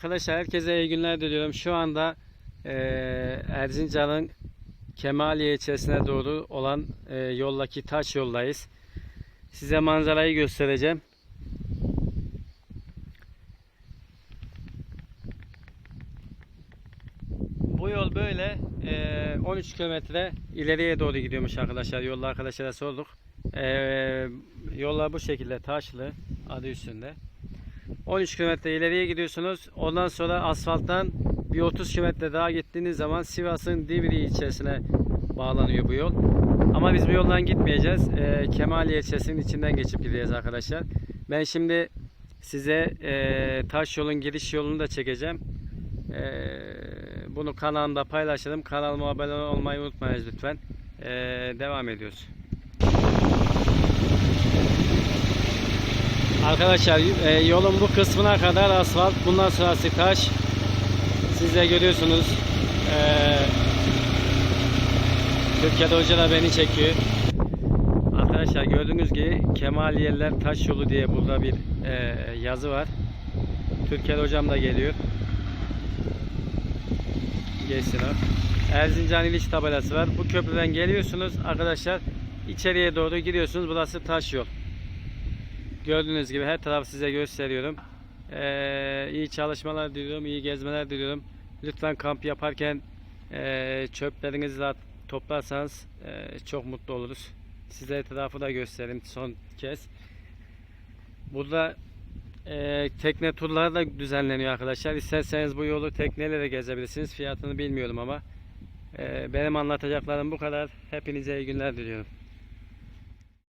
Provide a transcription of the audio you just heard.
Arkadaşlar herkese iyi günler diliyorum. Şu anda eee Erzincan'ın Kemaliye ilçesine doğru olan eee, yoldaki taş yoldayız. Size manzarayı göstereceğim. Bu yol böyle eee, 13 kilometre ileriye doğru gidiyormuş arkadaşlar. Yolda arkadaşlara sorduk. Eee yollar bu şekilde taşlı adı üstünde. 13 kilometre ileriye gidiyorsunuz. Ondan sonra asfalttan bir 30 kilometre daha gittiğiniz zaman Sivas'ın Divri ilçesine bağlanıyor bu yol. Ama biz bu yoldan gitmeyeceğiz. Ee, Kemaliye ilçesinin içinden geçip gideceğiz arkadaşlar. Ben şimdi size e, taş yolun giriş yolunu da çekeceğim. Ee, bunu kanalımda paylaşalım. Kanalıma abone olmayı unutmayınız lütfen. Ee, devam ediyoruz. Arkadaşlar e, yolun bu kısmına kadar asfalt. Bundan sonrası taş. Siz de görüyorsunuz. E, Türkiye'de hoca da beni çekiyor. Arkadaşlar gördüğünüz gibi Kemaliyeliler Taş Yolu diye burada bir e, yazı var. Türkiye'de hocam da geliyor. Geçsin o. Erzincan İliç tabelası var. Bu köprüden geliyorsunuz arkadaşlar. içeriye doğru giriyorsunuz. Burası taş yol. Gördüğünüz gibi her tarafı size gösteriyorum. Ee, iyi çalışmalar diliyorum, iyi gezmeler diliyorum. Lütfen kamp yaparken e, çöplerinizi de toplarsanız e, çok mutlu oluruz. Size etrafı da göstereyim son kez. Burada e, tekne turları da düzenleniyor arkadaşlar. İsterseniz bu yolu tekneyle de gezebilirsiniz. Fiyatını bilmiyorum ama. E, benim anlatacaklarım bu kadar. Hepinize iyi günler diliyorum.